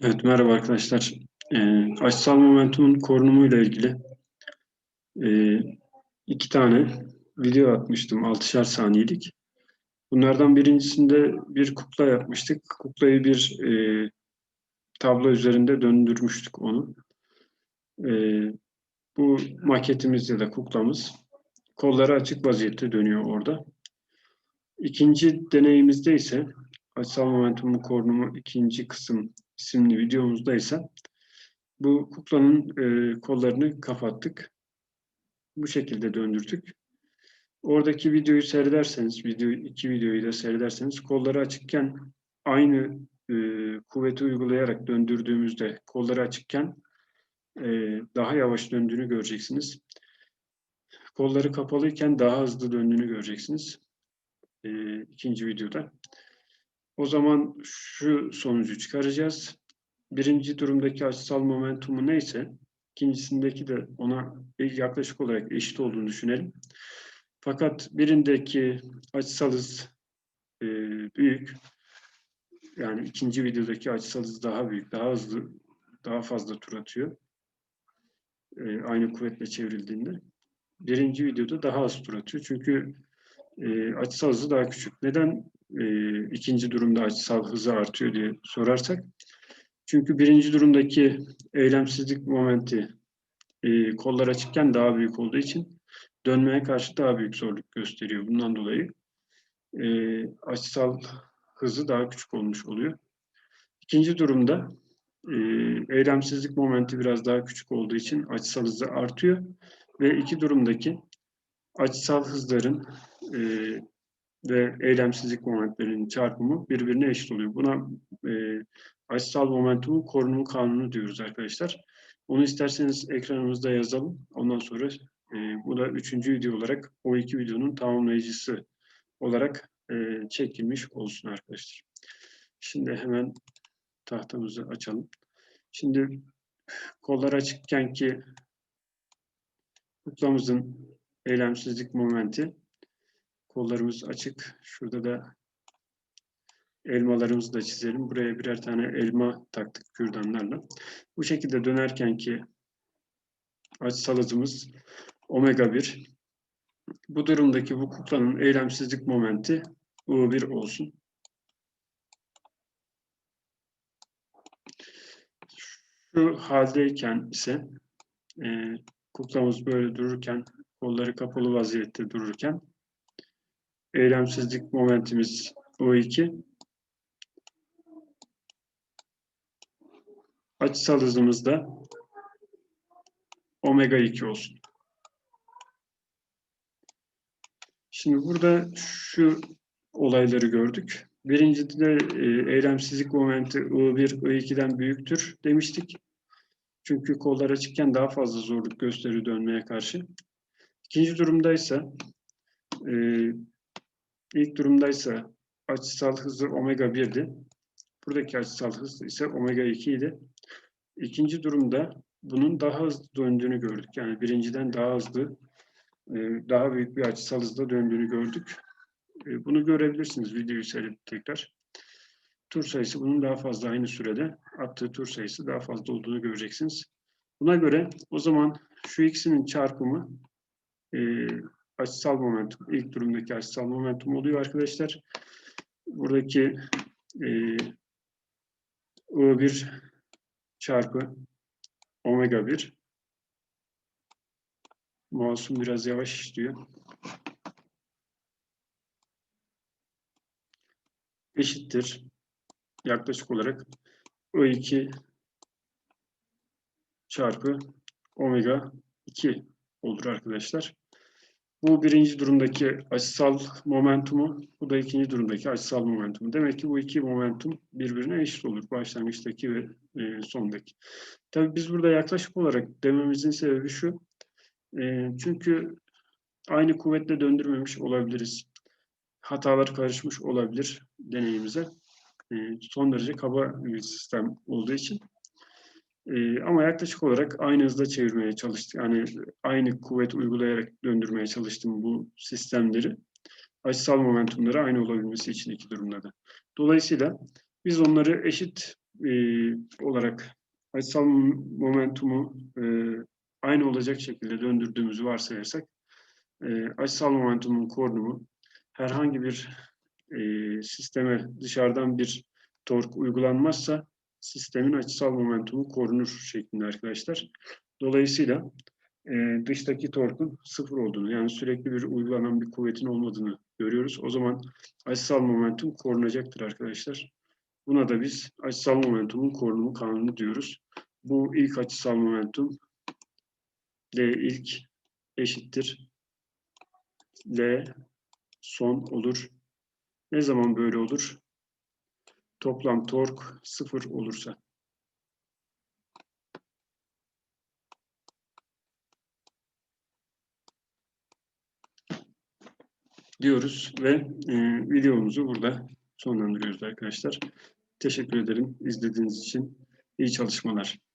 Evet, merhaba arkadaşlar. Ee, açısal momentumun korunumuyla ilgili e, iki tane video atmıştım, 6'şar saniyelik. Bunlardan birincisinde bir kukla yapmıştık. Kuklayı bir e, tablo üzerinde döndürmüştük onu. E, bu maketimiz ya da kuklamız kolları açık vaziyette dönüyor orada. İkinci deneyimizde ise açısal momentumun korunumu ikinci kısım isimli videomuzda ise bu kuklanın e, kollarını kapattık. Bu şekilde döndürdük. Oradaki videoyu seyrederseniz, video, iki videoyu da seyrederseniz kolları açıkken aynı e, kuvveti uygulayarak döndürdüğümüzde kolları açıkken e, daha yavaş döndüğünü göreceksiniz. Kolları kapalıyken daha hızlı döndüğünü göreceksiniz. E, ikinci videoda. O zaman şu sonucu çıkaracağız. Birinci durumdaki açısal momentumu neyse, ikincisindeki de ona yaklaşık olarak eşit olduğunu düşünelim. Fakat birindeki açısal hız e, büyük, yani ikinci videodaki açısal hız daha büyük, daha hızlı, daha fazla tur atıyor. E, aynı kuvvetle çevrildiğinde. Birinci videoda daha az tur atıyor. Çünkü e, açısal hızı daha küçük. Neden e, ikinci durumda açısal hızı artıyor diye sorarsak. Çünkü birinci durumdaki eylemsizlik momenti e, kollar açıkken daha büyük olduğu için dönmeye karşı daha büyük zorluk gösteriyor. Bundan dolayı e, açısal hızı daha küçük olmuş oluyor. İkinci durumda e, eylemsizlik momenti biraz daha küçük olduğu için açısal hızı artıyor ve iki durumdaki açısal hızların e, ve eylemsizlik momentlerinin çarpımı birbirine eşit oluyor. Buna e, açısal momentumun korunumu kanunu diyoruz arkadaşlar. Onu isterseniz ekranımızda yazalım. Ondan sonra e, bu da üçüncü video olarak o iki videonun tamamlayıcısı olarak e, çekilmiş olsun arkadaşlar. Şimdi hemen tahtamızı açalım. Şimdi kollar açıkken ki kuklamızın eylemsizlik momenti kollarımız açık. Şurada da elmalarımızı da çizelim. Buraya birer tane elma taktık kürdanlarla. Bu şekilde dönerken ki açısal hızımız omega 1. Bu durumdaki bu kuklanın eylemsizlik momenti U1 olsun. Şu haldeyken ise e, kuklamız böyle dururken, kolları kapalı vaziyette dururken eylemsizlik momentimiz U2. Açısal hızımız da omega 2 olsun. Şimdi burada şu olayları gördük. Birincide e, eylemsizlik momenti I1, I2'den büyüktür demiştik. Çünkü kollar açıkken daha fazla zorluk gösteriyor dönmeye karşı. İkinci durumdaysa e, ilk durumdaysa açısal hızı omega 1'di. Buradaki açısal hız ise omega 2 idi. İkinci durumda bunun daha hızlı döndüğünü gördük. Yani birinciden daha hızlı, e, daha büyük bir açısal hızla döndüğünü gördük. E, bunu görebilirsiniz videoyu seyredip tekrar. Tur sayısı bunun daha fazla aynı sürede attığı tur sayısı daha fazla olduğunu göreceksiniz. Buna göre o zaman şu ikisinin çarpımı e, açısal momentum, ilk durumdaki açısal momentum oluyor arkadaşlar. Buradaki e, I1 çarpı omega 1 Mouse'um biraz yavaş işliyor. Eşittir. Yaklaşık olarak I2 çarpı omega 2 olur arkadaşlar. Bu birinci durumdaki açısal momentumu, bu da ikinci durumdaki açısal momentumu. Demek ki bu iki momentum birbirine eşit olur. Başlangıçtaki ve e, sondaki. Tabii biz burada yaklaşık olarak dememizin sebebi şu. E, çünkü aynı kuvvetle döndürmemiş olabiliriz. Hatalar karışmış olabilir deneyimize. E, son derece kaba bir sistem olduğu için. Ee, ama yaklaşık olarak aynı hızda çevirmeye çalıştık. Yani aynı kuvvet uygulayarak döndürmeye çalıştım bu sistemleri. Açısal momentumları aynı olabilmesi için iki durumda da. Dolayısıyla biz onları eşit e, olarak açısal momentumu e, aynı olacak şekilde döndürdüğümüzü varsayarsak e, açısal momentumun korunumu herhangi bir e, sisteme dışarıdan bir tork uygulanmazsa sistemin açısal momentumu korunur şeklinde arkadaşlar. Dolayısıyla e, dıştaki torkun sıfır olduğunu yani sürekli bir uygulanan bir kuvvetin olmadığını görüyoruz. O zaman açısal momentum korunacaktır arkadaşlar. Buna da biz açısal momentumun korunumu kanunu diyoruz. Bu ilk açısal momentum L ilk eşittir. L son olur. Ne zaman böyle olur? Toplam tork sıfır olursa. diyoruz ve e, videomuzu burada sonlandırıyoruz arkadaşlar. Teşekkür ederim izlediğiniz için. İyi çalışmalar.